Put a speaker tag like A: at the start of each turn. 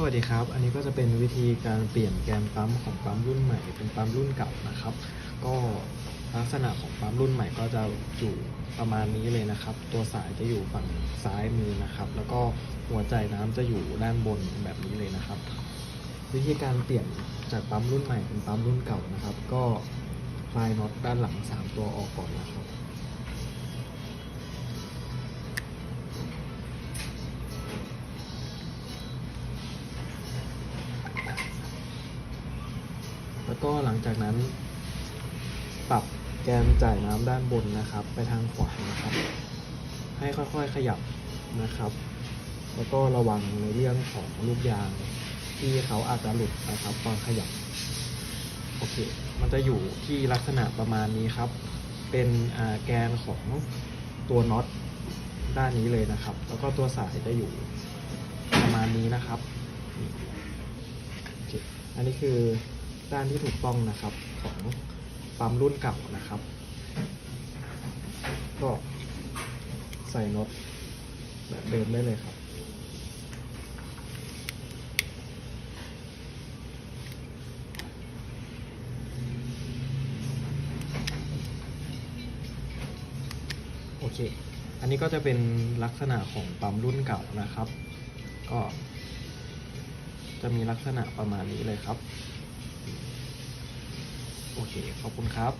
A: สวัสดีครับ อันนี้ก็จะเป็นวิธีการเปลี่ยนแกนปั๊มของปั๊มรุ่นใหม่ เป็นปั๊มรุ่นเก่านะครับ ก็ลักษณะของปั๊มรุ่นใหม่ก็จะอยู่ประมาณนี้เลยนะครับ ตัวสายจะอยู่ฝั่งซ้ายมือนะครับ แล้วก็หัวใจน้ำจะอยู่ด้านบนแบบนี้เลยนะครับ วิธีการเปลี่ยนจากปั๊มรุ่นใหม่เป็นปั๊มรุ่นเก่านะครับ ก็คลายน็อตด้านหลังสามตัวออกก่อนนะครับ แล้วก็หลังจากนั้น ปรับแกนจ่ายน้ำด้านบนนะครับ ไปทางขวานะครับ ให้ค่อยๆขยับนะครับ แล้วก็ระวังในเรื่องของลูกยางที่เขาอาจจะหลุดนะครับตอนขยับโอเค มันจะอยู่ที่ลักษณะประมาณนี้ครับ เป็นแกนของตัวน็อตด้านนี้เลยนะครับ แล้วก็ตัวสายจะอยู่ประมาณนี้นะครับ อันนี้คือ ด้านที่ถูกต้องนะครับของปั๊มรุ่นเก่านะครับ ก็ใส่น็อตแบบเดิมได้เลยครับโอเค อันนี้ก็จะเป็นลักษณะของปั๊มรุ่นเก่านะครับ ก็จะมีลักษณะประมาณนี้เลยครับ โอเค ขอบคุณครับ